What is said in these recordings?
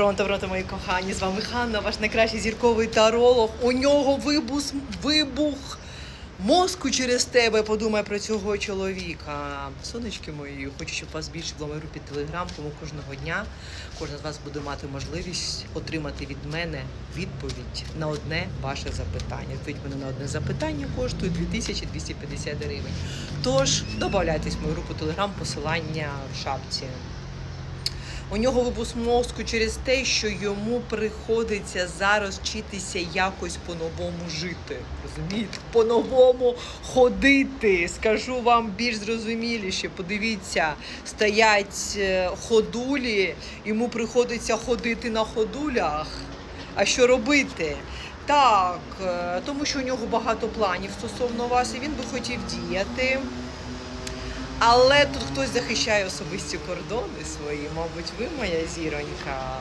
Пронто, пронто, мої кохані, з вами Ханна, ваш найкращий зірковий таролог. У нього вибух, вибух мозку через тебе. Подумай про цього чоловіка. Сонечки мої, хочу, щоб вас більше було в моїй групі Телеграм, тому кожного дня кожен з вас буде мати можливість отримати від мене відповідь на одне ваше запитання. Відповідь мене на одне запитання коштує 2250 гривень. Тож додавайтесь в мою групу Телеграм, посилання в шапці. У нього вибух мозку через те, що йому приходиться зараз вчитися якось по-новому жити. Розумієте? По-новому ходити. Скажу вам більш зрозуміліше. Подивіться, стоять е, ходулі, йому приходиться ходити на ходулях. А що робити? Так, е, тому що у нього багато планів стосовно вас, і він би хотів діяти. Але тут хтось захищає особисті кордони свої, мабуть, ви моя зіронька.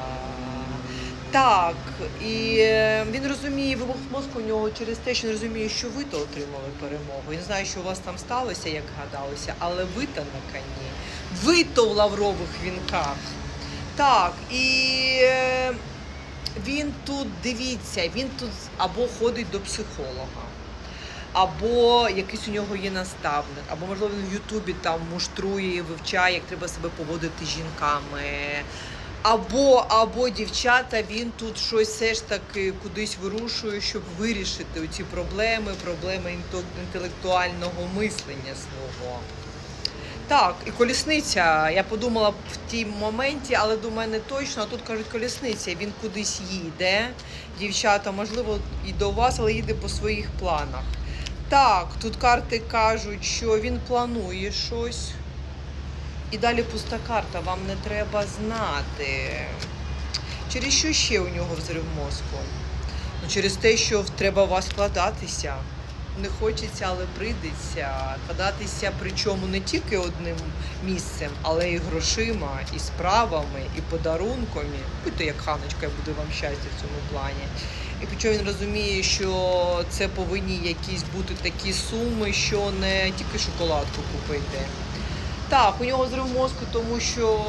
Так, і е, він розуміє, вибух мозку у нього через те, що він розуміє, що ви то отримали перемогу. Він знає, що у вас там сталося, як гадалося, але ви то на коні. Ви то в лаврових вінках. Так, і е, він тут, дивіться, він тут або ходить до психолога або якийсь у нього є наставник, або можливо він в Ютубі там муштрує вивчає, як треба себе поводити з жінками. Або, або дівчата, він тут щось все ж таки кудись вирушує, щоб вирішити ці проблеми, проблеми інтелектуального мислення свого. Так, і колісниця. Я подумала в тій моменті, але думаю, не точно. А тут кажуть, колісниця. Він кудись їде. Дівчата, можливо, і до вас, але їде по своїх планах. Так, тут карти кажуть, що він планує щось. І далі пуста карта, вам не треба знати. Через що ще у нього взрив мозку? Ну, через те, що треба у вас вкладатися. Не хочеться, але прийдеться. Вкладатися, причому не тільки одним місцем, але і грошима, і справами, і подарунками. Будьте як ханочка, я буду вам щастя в цьому плані. І причому він розуміє, що це повинні якісь бути такі суми, що не тільки шоколадку купити. Так, у нього зрив мозку, тому що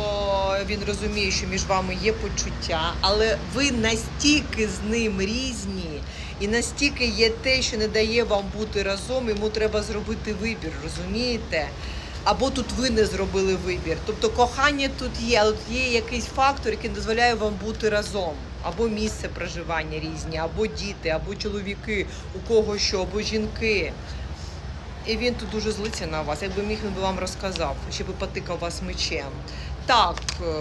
він розуміє, що між вами є почуття, але ви настільки з ним різні, і настільки є те, що не дає вам бути разом, йому треба зробити вибір, розумієте? Або тут ви не зробили вибір. Тобто кохання тут є, але тут є якийсь фактор, який дозволяє вам бути разом. Або місце проживання різні, або діти, або чоловіки, у кого що, або жінки. І він тут дуже злиться на вас. Якби міг, він би вам розказав, би потикав вас мечем. Так, е,